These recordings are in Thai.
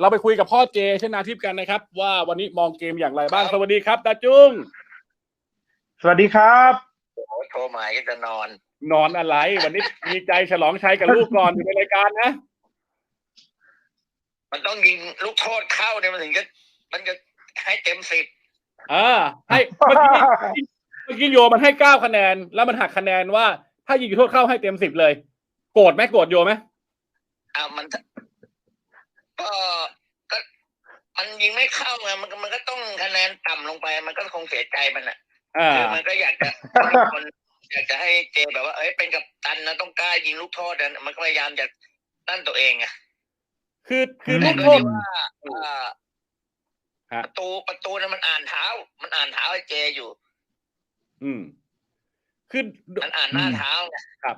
เราไปคุยกับพ่อเจชนาทิพย์กันนะครับ ว่าวันนี้มองเกมอย่างไรบ้าง สวัสดีครับตาจุ้งสวัสดีครับโอ้โหโทรมาก็จะนอน นอนอะไร วันนี้มีใจฉลองชัยกับลูกก่อนอยู่ในรายการนะ มันต้องยิงลูกโทษเข้าเนี่ยมันถึงจะมันจะให้เต็มสิบอ่าให้เมื่อกี้เมื่อกี้โยมันให้เก้าคะแนน แล้วมันหักคะแนนว่า ถ้ายิงจุดโทษเข้าให้เต็มสิบเลย โกรธไหมโกรธโยไหมอ่ามัน ก็ก็ มันยิงไม่เข้าไงมันก็มันก็ต้องคะแนนต่ำลงไป มันก็คงเสียใจมันอะอ่า คือมันก็อยากจะคนอยากจะให้เจแบบว่าเอ้ยเป็นกับตันนะต้องกล้ายิงลูกโทษนะมันก็พยายามจะนั่นตัวเองไง คือคือมลูแต่กโดโทยษที่ว่าอ่าฮะ ประตูประตูนั้นมันอ่านเท้า มันอ่านเท้าไอ้เจอยู่ อืม คือ มันอ่านหน้าเท้าไงครับ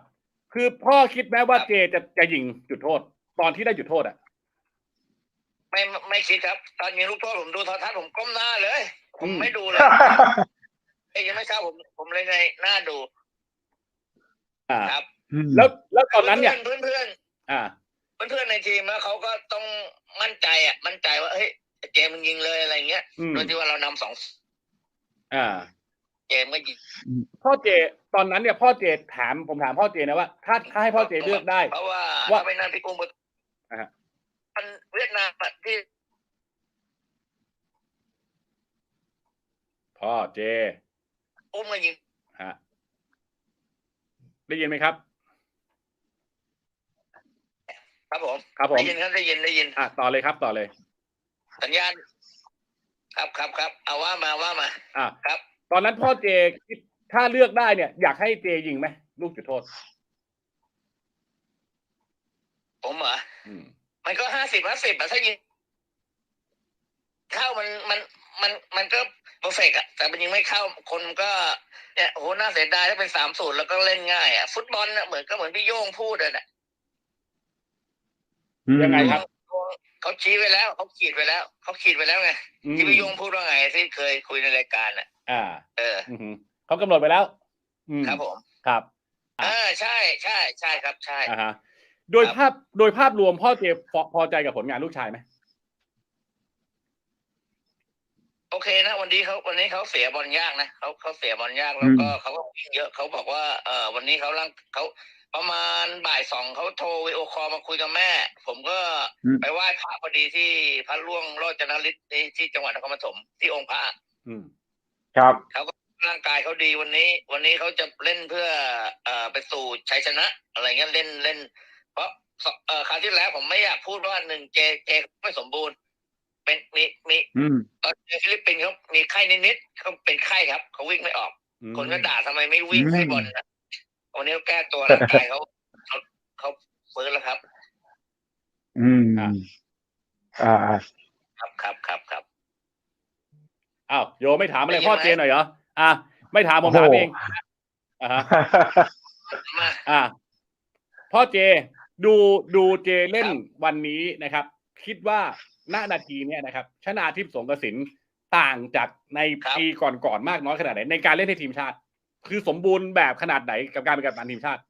คือพ่อคิดไหมว่าเจจะจะยิงจุดโทษ ตอนที่ได้จุดโทษอะ ไม่ไม่ไม่คิดครับ ตอนยิงลูกโทษผมดูโทรทัศน์ผมก้มหน้าเลย ผมอืมไม่ดูเลยเอ้ยยังไม่ทราบผมผมเลยในหน้าดูอ่าครับ แล้วแล้วตอนนั้นเนี่ยเพื่อนเพื่อนอ่า เพื่อนเพื่อนๆในทีมแล้วเขาก็ต้องมั่นใจอะ มั่นใจว่าเฮ้ยเกมมันยิงเลยอะไรเงี้ยอืมโดยที่ว่าเรานำสองอ่าเกมก็ยิงพ่อเจตอนนั้นเนี่ยพ่อเจถามผมถามพ่อเจนะว่า ถ้าถ้าให้พ่อเจเลือกได้ เพราะว่าว่าถ้าไม่นั่นพี่กุ้งอ่า ฮะมันเวียดนามอะที่พ่อเจอุ้มมายิงฮะได้ยินไหมครับ ครับผมครับผมได้ยินครับได้ยินได้ยินอะต่อเลยครับต่อเลย สัญญาณ ครับครับครับเอาว่ามาว่ามาอะครับ ตอนนั้นพ่อเจคิดถ้าเลือกได้เนี่ย อยากให้เจยิงไหมลูกจุดโทษ ผมเหรออืม มันก็ห้าสิบห้าสิบอะถ้ายิงเข้ามันมันมันมันก็เพอร์เฟกอะแต่มันยิงไม่เข้าคนก็เนี่ยโอ้โหน่าเสียดายถ้าเป็นสามศูนย์แล้วก็เล่นง่ายอะฟุตบอลน่ะเหมือนก็เหมือนพี่โย่งพูดอะนะยังไงครับเขาชี้ไปแล้วเขาขีดไปแล้วเขาขีดไปแล้วไงอืมที่พี่โย่งพูดว่าไงที่เคยคุยในรายการอะอ่า เอออือหือเขากำหนดไปแล้วอืมครับผมครับเออใช่ใช่ใช่ครับใช่อ่าฮะ โดยภาพโดยภาพรวมพ่อเจพอพอใจกับผลงานลูกชายไหมโอเคนะวันนี้เขาวันนี้เขาเสียบอลยากนะเขาเขาเสียบอลยากแล้วก็เขาก็วิ่งเยอะเขาบอกว่าเออวันนี้เขาร่างเขาประมาณบ่ายสองเขาโทรวิดีโอคอลมาคุยกับแม่ ผมก็อืมไปไหว้พระพอดีที่พระล่วงโรจนฤทธิ์ที่ที่จังหวัดนครปฐมที่องค์พระอืมครับเขาก็ร่างกายเขาดีวันนี้ วันนี้เขาจะเล่นเพื่อเอ่อไปสู่ชัยชนะ อะไรเงี้ยเล่นเล่น เพราะเอ่อคราวที่แล้วผมไม่อยากพูดว่าหนึ่งเจเจไม่สมบูรณ์ เป็นมีมีอืมตอนเจอฟิลิปปินส์เขามีไข้นิดๆเขาเป็นไข้ครับเขาวิ่งไม่ออกอืมคนก็ด่าทำไมไม่วิ่งอืมให้บอลนะวันนี้เขาแก้ตัวร่างกายเขาเขาเขาฟื้นแล้วครับ อืมอ่าครับครับครับครับอ้าวโยไม่ถามอะไรได้ยินไหมพ่อเจหน่อยเหรออะไม่ถามผมถามเองอ่าฮะมาอะพ่อเจ ดูดูเจเล่นครับวันนี้นะครับ คิดว่าณนาทีเนี้ยนะครับชนาทิพย์สงกระสินต่างจากในปีก่อนๆมากน้อยขนาดไหนในการเล่นให้ทีมชาติ คือสมบูรณ์แบบขนาดไหนกับการเป็นกัปตันทีมชาติ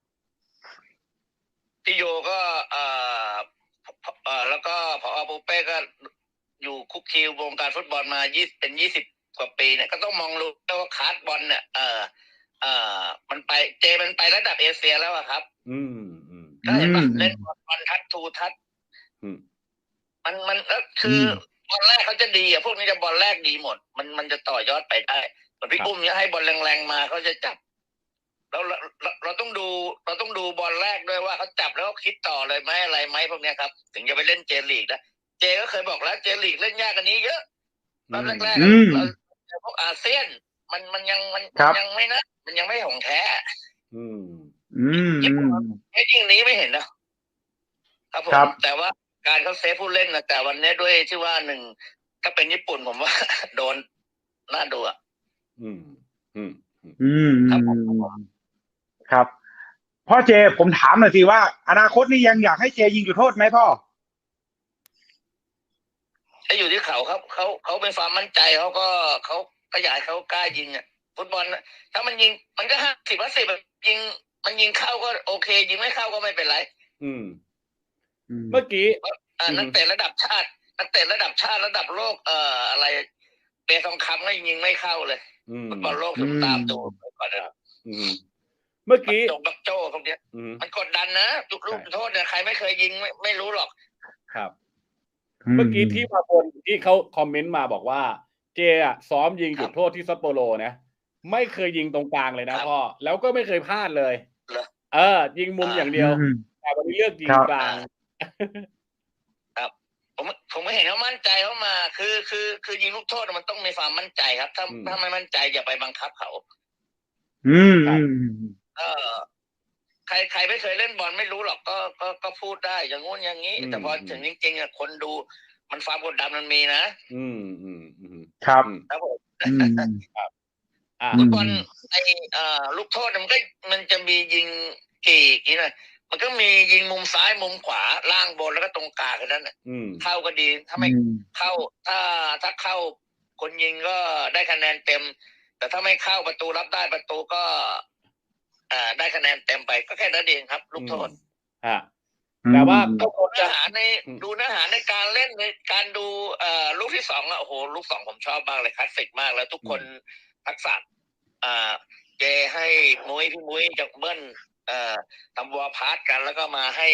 พี่โยก็เอ่อเอ่อแล้วก็พอปูเป้ก็อยู่คุกคีวงการฟุตบอลมายี่เป็นยี่สิบกว่าปีเนี่ยก็ต้องมองรู้ว่าคาร์ดบอลเนี่ยเออเออมันไปเจมันไประดับเอเชียแล้วอะครับ อืม อืมก็เห็นปะอืมเล่นบอลบอลทัดทูทัดอืมมันมันก็คืออบอลแรกเขาจะดีอะพวกนี้จะบอลแรกดีหมด มันมันจะต่อยอดไปได้เหมือนพี่อุ้มเนี่ยให้บอลแรงๆมาเขาจะจับแล้วเราเราเราต้องดู เราต้องดูบอลแรกด้วยว่าเขาจับแล้วเขาคิดต่อเลยไหมอะไรไหมพวกเนี้ยครับ ถึงจะไปเล่นเจลีกนะเจก็เคยบอกแล้วเจลีกเล่นยากกันนี้เยอะตอนแรกๆอืมเราเจอพวกอาเซียน มันมันยังมันครับยังไม่นะมันยังไม่ของแท้ อืม อืมอืมไอ้ยิ่งนี้ไม่เห็นนะครับผมครับ แต่ว่าการเขาเซฟผู้เล่นนะแต่วันนี้ด้วยที่ว่าหนึ่งถ้าเป็นญี่ปุ่นผมว่า โดนน่าดูอะอืม อืม อืมครับผม ครับ พ่อเจผมถามหน่อยสิว่า อนาคตนี่ยังอยากให้เจยิงจุดโทษไหมพ่อ ถ้าอยู่ที่เขาครับเขาเขาเป็นความมั่นใจเขาก็เขาก็อยากให้เขากล้ายิงอะฟุตบอลน่ะถ้ามันยิง มันก็ห้าสิบห้าสิบยิง มันยิงเข้าก็โอเค ยิงไม่เข้าก็ไม่เป็นไร อืมอืมเมื่อกี้อ่าอืมนักเตะระดับชาติ นักเตะระดับชาติระดับโลก เอ่ออะไรเปทองคำก็ยิงไม่เข้าเลยอืมฟุตบอลโลกผมตามดูไปก่อนนะครับอืมเมื่อกี้จงบักโจ้พวกเนี้ยอืมมันกดดันนะลูกลูกใช่โทษเนี่ยใครไม่เคยยิงไม่ไม่รู้หรอก ครับ เมื่อกี้ที่มาบนที่เขาคอมเมนต์มาบอกว่า เจอะซ้อมยิงจุดโทษที่ซัปโปโรนะไม่เคยยิงตรงกลางเลยนะครับพ่อแล้วก็ไม่เคยพลาดเลยเหรอ เออยิงมุมอย่างเดียวอืมแต่วันนี้เลือกยิงครับกลางผมผมไม่เห็นเขามั่นใจเขามา คือคือคือยิงลูกโทษมันต้องมีความมั่นใจครับ ถ้าอืมถ้าไม่มั่นใจอย่าไปบังคับเขาอืมอืมอืมเออใครใครไม่เคยเล่นบอลไม่รู้หรอกก็ก็ก็พูดได้อย่างงู้นอย่างนี้อืมแต่พอถึงจริงๆอะคนดู มันความกดดันมันมีนะ อืมอืมอืมครับอืมครับผมอืม อ่าอืฟุมตบอลไอเอ่อลูกโทษเนี่ยมันก็มันจะมียิงกี่กี่นะมันก็มียิงมุมซ้ายมุมขวาล่างบนแล้วก็ตรงกลางแค่นั้นน่ะอืมเข้าก็ดีถ้าไม่อืมเข้าถ้าถ้าเข้าคนยิงก็ได้คะแนนเต็ม แต่ถ้าไม่เข้าประตูรับได้ประตูก็เอ่อได้คะแนนเต็มไปก็แค่นั้นเองครับ ลูกโทษฮะแต่ว่าก็คงเนื้จะอหาในอืมดูเนื้อหาในการเล่นในการดูเอ่อลูกที่สองอะโอ้โหลูกสองผมชอบมากเลยคลาสสิกมากแล้วทุกคน ทักษะอ่าเจให้มุ้ยพี่มุ้ยจากเบิ้ลเอ่อทำวอลพาร์ตกันแล้วก็มาให้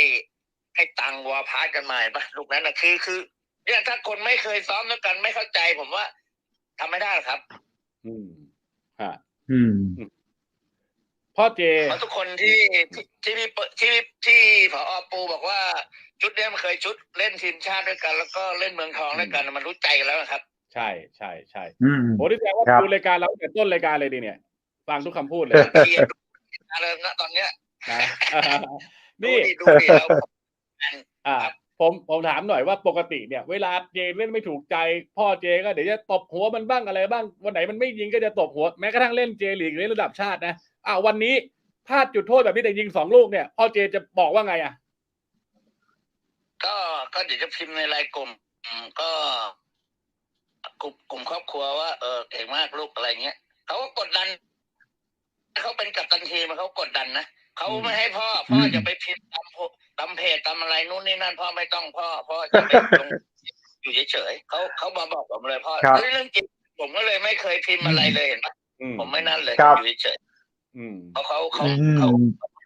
ให้ตังวอลพาร์ตกันมาเห็นปะลูกนั้นนะคือคือเนี่ยถ้าคนไม่เคยซ้อมด้วยกันไม่เข้าใจผมว่าทำไม่ได้หรอกครับ อืมฮะอืมพ่อเจเพราะทุกคนที่ที่ที่พี่เปิดที่ที่ผอปูบอกว่าชุดเนี้ยมันเคยชุดเล่นทีมชาติด้วยกัน แล้วก็เล่นเมืองทองด้วยกันมันรู้ใจกันแล้วนะครับ ใช่ใช่ใช่อืมโหที่แสดงว่าครับ ดูรายการเราตั้งแต่ต้นรายการเลยดีเนี่ย ฟังทุกคำพูดเลยเทียบอะไรนะตอนเนี้ยนะดูนี่ดิดูดิแล้วอ่าผมผมถามหน่อยว่าปกติเนี่ย เวลาเจเล่นไม่ถูกใจ พ่อเจก็เดี๋ยวจะตบหัวมันบ้างอะไรบ้างวันไหนมันไม่ยิงก็จะตบหัวแม้กระทั่งเล่นเจลีกเล่นระดับชาตินะอ่าวันนี้พลาดจุดโทษแบบนี้แต่ยิงสองลูกเนี่ย พ่อเจจะบอกว่าไงอะ ก็ก็เดี๋ยวจะพิมพ์ในไลน์กลุ่มอืมก็ กลุ่มกลุ่มครอบครัวว่า เออเก่งมากลูกอะไรเงี้ยเขาก็กดดันเขาเป็นกัปตันทีมเขากดดันนะเขาไม่ให้พ่อ พ่ออืมจะไปพิมพ์ตามโพตามเพจตามอะไรนู่นนี่นั่นพ่อไม่ต้องพ่อ พ่อจะไปลงอยู่เฉยๆเขาเขามาบอกผมเลยพ่อครับเฮ้ยเรื่องจริงผมก็เลยไม่เคยพิมพ์อะไรเลยเห็นปะอืมผมไม่นั่นเลยครับอยู่เฉยอืมๆเพราะเขาเขาอืเขาม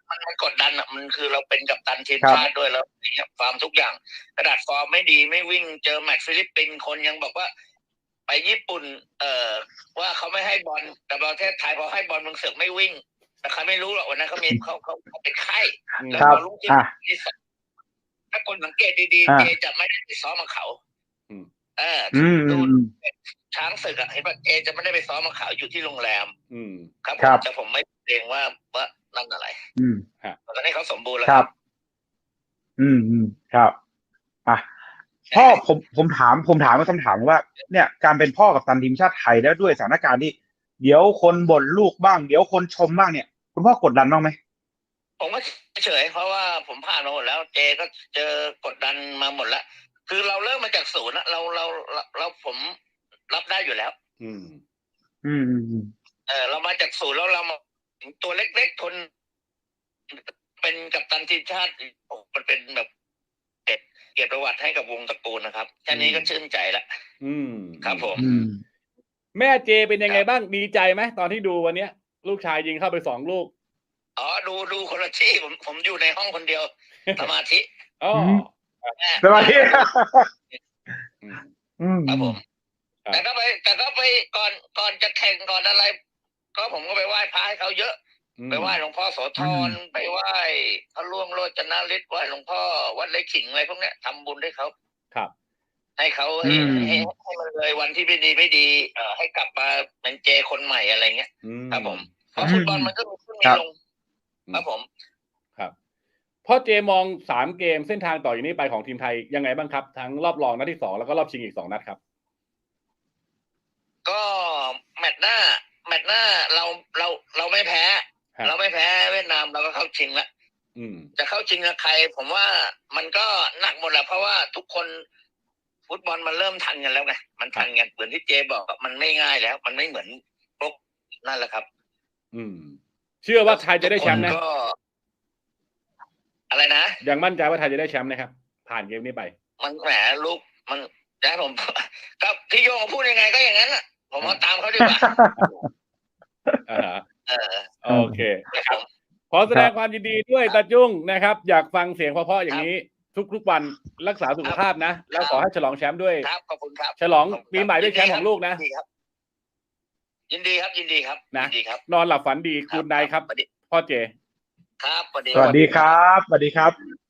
มันมันกดดันอะมันคือเราเป็นกัปตันทีมครับชาติด้วยแล้วเนี่ยฟาร์มทุกอย่าง กระดาษฟอร์มไม่ดีไม่วิ่งเจอแมตช์ฟิลิปปินส์คนยังบอกว่า ไปญี่ปุ่น เอ่อว่าเขาไม่ให้บอลแต่ประเทศไทยพอให้บอลมึงเสือกไม่วิ่งแต่เขาไม่รู้หรอกวันนั้นเขามีเขาเขาเขาเป็นไข้อืมแล้วครับพอลูกที่อะที่สองถ้าคนสังเกตดีอะๆเจจะไม่ได้ไปซ้อมกับเขาอืมเอออืมดูอืมช้างศึกอะเห็นป่ะเจจะไม่ได้ไปซ้อมกับเขาอยู่ที่โรงแรม อืมครับผครัมบแต่ผมไม่เกรงว่าว่านั่นอะไร อืมตอนนี้เขาสมบูรณ์แล้วครับ อืมอืมครับอะ พ่อผมผมถามผมถามคำถามว่า เนี่ยการเป็นพ่อกับตันทีมชาติไทยแล้วด้วยสถานการณ์ที่เดี๋ยวคนบ่นลูกบ้าง เดี๋ยวคนชมบ้างเนี่ย คุณพ่อกดดันบ้างไหมผมก็เฉยๆเพราะว่าผมผ่านมาหมดแล้ว เจก็เจอกดดันมาหมดแล้วคือเราเริ่มมาจากศูนย์นะเราเราเราเราผมรับได้อยู่แล้วอืมอืมอืม อืมเออเรามาจากศูนย์แล้วเรามาถึงตัวเล็กๆทน เป็นกัปตันทีมชาติโอ้มันเป็นแบบ เก็บเกียรติประวัติให้กับวงตระกูลนะครับแค่นี้ก็ชื่นใจละอืมครับผมอืมแม่เจเป็นยังไงบ้างดีใจไหมตอนที่ดูวันเนี้ย ลูกชายยิงเข้าไปสองลูกอ๋อดูดูคนละที่ผมผมอยู่ในห้องคนเดียวสมาธิอ๋อแม่สมาธิอืมอืมครับผมครับแต่ก็ไปแต่ก็ไปก่อนก่อนจะแข่งก่อนอะไร ก็ผมก็ไปไหว้พระให้เขาเยอะ ไปไหว้หลวงพ่อโสธรไปไหว้พระร่วงโรจนาฤทธิ์ไหว้หลวงพ่อวัดไร่ขิงอะไรพวกเนี้ยทำบุญให้เขาครับ ให้เขาให้อืมให้ให้มันเลยวันที่ไม่ดีไม่ดี เอ่อให้กลับมาเป็นเจคนใหม่อะไรเงี้ยอืครับผมเพราะฟุตบอลมันก็มีขึ้นมีครับลงครับผม ครับพ่อเจมองสามเกมเส้นทางต่อจากนี้ไปของทีมไทยยังไงบ้างครับ ทั้งรอบรองนัดที่สองแล้วก็รอบชิงอีกสองนัดครับ ก็แมตช์หน้าแมตช์หน้าเราเราเราไม่แพ้ครับ เราไม่แพ้เวียดนามเราก็เข้าชิงแล้วอืมจะเข้าจริงกับใคร ผมว่ามันก็หนักหมดแหละเพราะว่าทุกคนฟุตบอลมันเริ่มทันกันแล้วไงมันทันกันเหมือนที่เจบอกอะมันไม่ง่ายแล้ว มันไม่เหมือนพวกนั่นแหละครับ อืม เชื่อว่าไทยจะได้แชมป์นะทุกคก็อะไรนะยังมั่นใจว่าไทยจะได้แชมป์นะครับ ผ่านเกมนี้ไป มันแหมลูกมันนะผมครับพี่โยงเขาพูดยังไงก็อย่างนั้นอะผมเอาตามเขาดีกว่าอ่าฮะเออ โอเคนะครับขอแสดงความยินดีด้วยตาจุ้งนะครับ อยากฟังเสียงเพราะๆอย่างนี้ ทุกๆวันรักษาสุขภาพนะ แล้วขอให้ฉลองแชมป์ด้วยครับขอบคุณครับ ฉลองปีใหม่ด้วยแชมป์ของลูกนะยิดีครับยินดีครับยินดีครับนะยินดีครับนอนหลับฝันดีคุณนายครับสวัสดีพ่อเจ ครับสวัสดีสวัสดีครับสวัสดีครับ